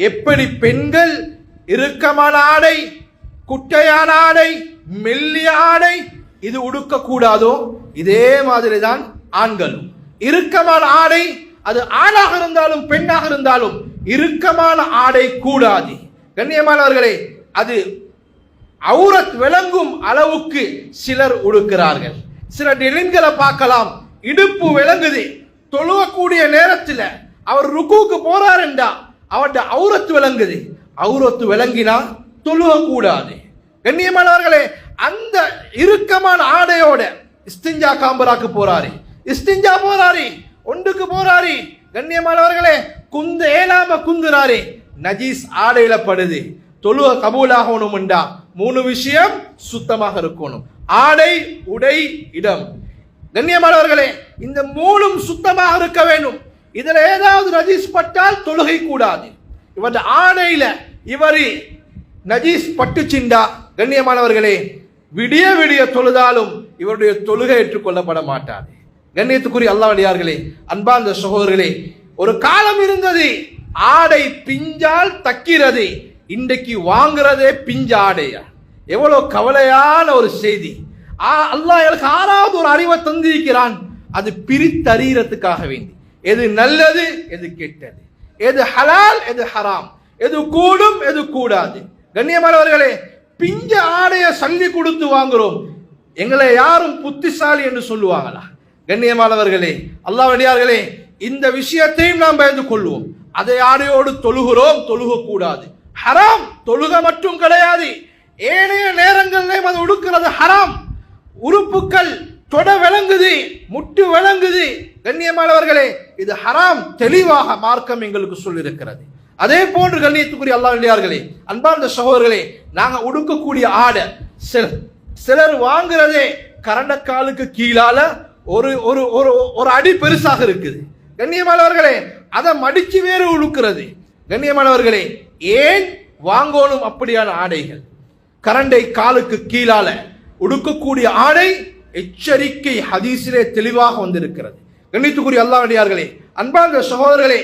எப்படி பெண்கள் இறுக்கமான ஆடை குட்டையான ஆடை மெல்லிய ஆடை இது உடுக்க கூடாதோ இதே மாதிரி தான் ஆண்களும் இறுக்கமான ஆடை அது ஆணாக இருந்தாலும் பெண்ணாக இருந்தாலும் இறுக்கமான ஆடை கூடாது. கண்ணியமானவர்களே அது அவுரத் விளங்கும் அளவுக்கு சிலர் உடுக்கிறார்கள். சில டெலின்களை பார்க்கலாம். இடுப்பு விளங்குது. தொழுவக்கூடிய நேரத்தில் அவர் ருக்குவுக்கு போறாருண்டா? அவட்ட அவுரத்து விளங்குது. அவுரத்து விளங்கினா தொழுவக்கூடாது கண்ணியமானவர்களே அந்த இறுக்கமான ஆடையோட இஸ்திஞ்சா காம்பராக்கு போறாரு. இஸ்திஞ்சா போறாரு ஒன்றுக்கு போறாரு. கண்ணியமானவர்களே குந்து ஏலாம குந்துறாரு. நஜீஸ் ஆடையில படுது. தொழுவ கபூலாகணும்டா மூணு விஷயம் சுத்தமாக இருக்கணும். ஆடை உடை இடம். கண்ணியமானவர்களே இந்த மூணும் சுத்தமாக இருக்க வேண்டும் இதில் ஏதாவது நஜீஸ் பட்டால் தொழுகை கூடாது. இவர் ஆடையில இவர் நஜீஸ் பட்டுச்சிண்டா கண்ணியமானவர்களே விடிய விடிய தொழுதாலும் இவருடைய தொழுகை ஏற்றுக்கொள்ளப்பட மாட்டாது. கண்ணியத்துக்குரிய அல்லாவடியார்களே அன்பார்ந்த சகோதரர்களே ஒரு காலம் இருந்தது ஆடை பிஞ்சால் தக்கிறது இன்றைக்கு வாங்குறதே பிஞ்ச ஆடையா? எவ்வளோ கவலையான ஒரு செய்தி. ஆ, அல்லாஹ் எனக்கு ஆறாவது ஒரு அறிவை தந்திருக்கிறான் அது பிரித்தறிகிறதுக்காக வேண்டி. எது நல்லது எது கெட்டது. எது ஹலால் எது ஹராம். எது கூடும் எது கூடாது. கண்ணியமானவர்களே பிஞ்ச ஆடைய சல்லி கொடுத்து வாங்குறோம். எங்களை யாரும் புத்திசாலி என்று சொல்லுவாங்களா கண்ணியமானவர்களே அல்லாவடியார்களே இந்த விஷயத்தையும் நாம் பயந்து கொள்வோம். அதை ஆடையோடு தொழுகிறோம் தொழுக கூடாது ஹராம் தொழுக மட்டும் கிடையாது. ஏனைய நேரங்களிலும் அது உடுக்கிறது ஹராம். உறுப்புக்கள் தொட விளங்குது முட்டு விளங்குது. கண்ணியமானவர்களே இது ஹராம் தெளிவாக மார்க்கம் எங்களுக்கு சொல்லியிருக்கிறது. அதே போன்று கண்ணியத்துக்குரிய அல்லாஹ் இல்லையார்களே அன்பார்ந்த சகோதரர்களே நாங்கள் உடுக்கக்கூடிய ஆடை சில- சிலர் வாங்குறதே கரண்டக்காலுக்கு கீழால ஒரு ஒரு ஒரு ஒரு அடி பெருசாக இருக்குது. கண்ணியமானவர்களே அதை மடிச்சு வேறு உடுக்கிறது. கண்ணியமானவர்களே ஏன் வாங்கணும் அப்படியான ஆடைகள்? கரண்டை காலுக்கு கீழால உடுக்கக்கூடிய ஆடை எச்சரிக்கை ஹதீஸிலே தெளிவாக வந்திருக்கிறது. கண்ணித்துக்குரிய அல்லாஹ்டியார்களே அன்பார்ந்த சகோதரர்களே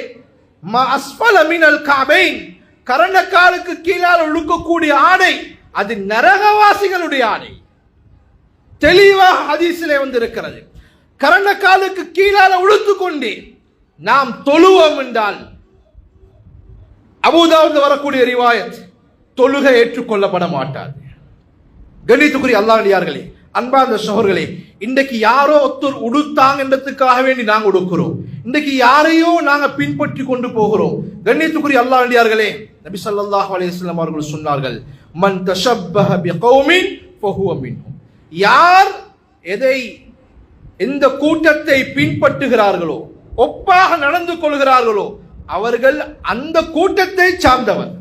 ம அஸ்ஃபல மினல் காபைன் கரண்ட காலுக்கு கீழால் ஒழுக்கக்கூடிய ஆடை அது நரகவாசிகளுடைய ஆடை. தெளிவாக ஹதீஸிலே வந்திருக்கிறது. கரண்ட காலுக்கு கீழால உழுத்து கொண்டு நாம் தொழுவோம் என்றால் அபூதாவது வரக்கூடிய ரிவாயத் தொழுகை ஏற்றுக்கொள்ளப்பட மாட்டாது. கணித்துக்குரிய அல்லாஹ்டியார்களே அன்பார்ந்த சகோதரர்களே இன்றைக்கு யாரோ ஒருத்தர் உடுத்தாங்கன்றதுக்காக வேண்டி நாங்கள் உடுக்கிறோம். இன்றைக்கு யாரையோ நாங்கள் பின்பற்றி கொண்டு போகிறோம். கண்ணியத்துக்குரிய அல்லாஹ்டியார்களே நபி சல்லாஹ் அலைஹி அவர்கள் சொன்னார்கள் மன் தஷப்பஹ பிகௌமின் ஃபஹுவ மின்ஹும். யார் எதை எந்த கூட்டத்தை பின்பற்றுகிறார்களோ ஒப்பாக நடந்து கொள்கிறார்களோ அவர்கள் அந்த கூட்டத்தை சார்ந்தவர்.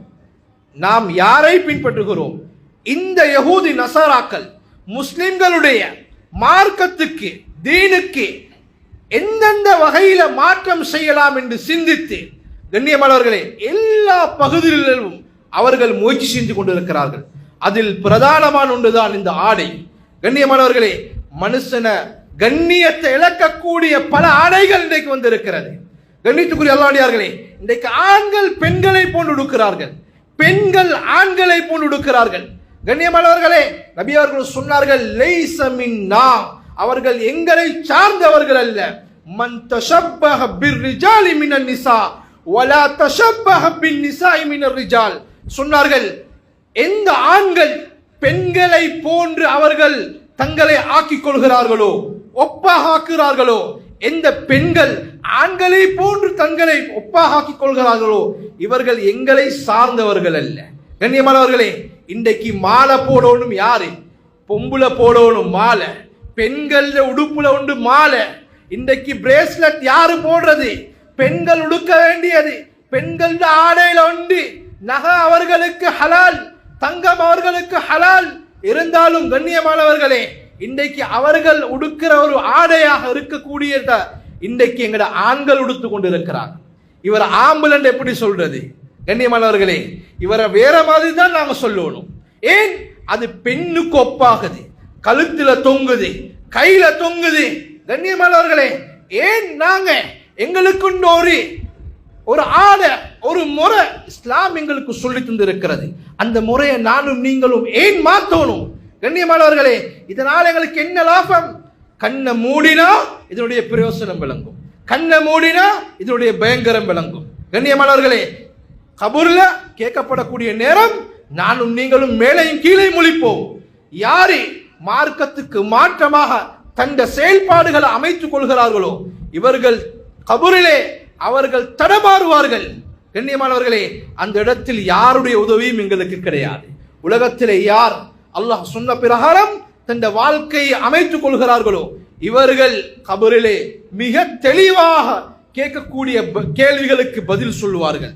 நாம் யாரை பின்பற்றுகிறோம்? இந்த யகூதி நசாராக்கள் முஸ்லிம்களுடைய மார்க்கத்துக்கு தீனுக்கு எந்தெந்த வகையில மாற்றம் செய்யலாம் என்று சிந்தித்து கண்ணியமானவர்களே எல்லா பகுதிகளிலும் அவர்கள் முயற்சி செய்து கொண்டிருக்கிறார்கள். அதில் பிரதானமான ஒன்றுதான் இந்த ஆடை. கண்ணியமானவர்களே மனுஷன கண்ணியத்தை இழக்கக்கூடிய பல ஆடைகள் இன்றைக்கு வந்திருக்கிறது. கண்ணியத்துக்குரிய அல்லாடியார்களே இன்றைக்கு ஆண்கள் பெண்களை போன்று உடுக்கிறார்கள். பெண்கள் ஆண்களை போன்று உடுக்கிறார்கள். கண்ணியமானவர்களே நபி அவர்கள் சொன்னார்கள் லைஸ மின்னா. அவர்கள் எங்களை சார்ந்தவர்கள் அல்ல. மன் தஷப்பஹ பிர்ரிஜாலி மினன் நிசா வலா தஷப்பஹ பின் நிசாஇ மினர் ரிஜால் சொன்னார்கள். எந்த ஆண்கள் பெண்களை போன்று அவர்கள் தங்களை ஆக்கிக் கொள்கிறார்களோ ஒப்பாக ஆக்குகிறார்களோ எந்த பெண்கள் ஆண்களை போன்று தங்களை ஒப்பாக ஆக்கிக் கொள்கிறார்களோ இவர்கள் எங்களை சார்ந்தவர்கள் அல்ல. கண்ணியமானவர்களே இன்றைக்கு மாலை போடணும் யாரு? பொம்புல போடணும் மாலை. பெண்கள் உடுப்புல உண்டு மாலை. இன்றைக்கு பிரேஸ்லெட் யாரு போடுறது? பெண்கள் உடுக்க வேண்டியது. பெண்கள் ஆடையில உண்டு. நகை அவர்களுக்கு ஹலால் தங்கம் அவர்களுக்கு ஹலால். இருந்தாலும் கண்ணியமானவர்களே இன்றைக்கு அவர்கள் உடுக்கிற ஒரு ஆடையாக இருக்கக்கூடிய இன்றைக்கு எங்கட ஆண்கள் உடுத்து கொண்டிருக்கிறார் இவர் ஆம்புலன் எப்படி சொல்றது? கண்ணியமானவர்களே இவரை வேற மாதிரி தான் நாங்கள் சொல்லணும். ஏன்? அது பெண்ணுக்கு ஒப்பாகுது கழுத்துல தொங்குது கையில தொங்குது. கண்ணியமானவர்களே ஏன் நாங்க எங்களுக்கு ஒரு ஒரு ஆடை ஒரு முறை இஸ்லாம் எங்களுக்கு சொல்லி தந்திருக்கிறது? அந்த முறையை நானும் நீங்களும் ஏன் மாத்தணும்? கண்ணியமானவர்களே இதனால் எங்களுக்கு என்ன லாபம்? கண்ணை மூடினா இதனுடைய பிரயோசனம் விளங்கும். கண்ணை மூடினா இதனுடைய பயங்கரம் விளங்கும். கண்ணியமானவர்களே கபூர்ல கேட்கப்படக்கூடிய நேரம் நானும் நீங்களும் மேலையும் கீழே முழிப்போம் யாரு மார்க்கத்துக்கு மாற்றமாக தந்த செயல்பாடுகளை அமைத்துக் கொள்கிறார்களோ இவர்கள் கபூரிலே அவர்கள் தடமாறுவார்கள். கண்ணியமானவர்களே அந்த இடத்தில் யாருடைய உதவியும் எங்களுக்கு கிடையாது. உலகத்திலே யார் அல்லாஹ் சொன்ன பிரகாரம் தந்த வாழ்க்கையை அமைத்துக் கொள்கிறார்களோ இவர்கள் கபரிலே மிக தெளிவாக கேட்கக்கூடிய ப- கேள்விகளுக்கு பதில் சொல்லுவார்கள்.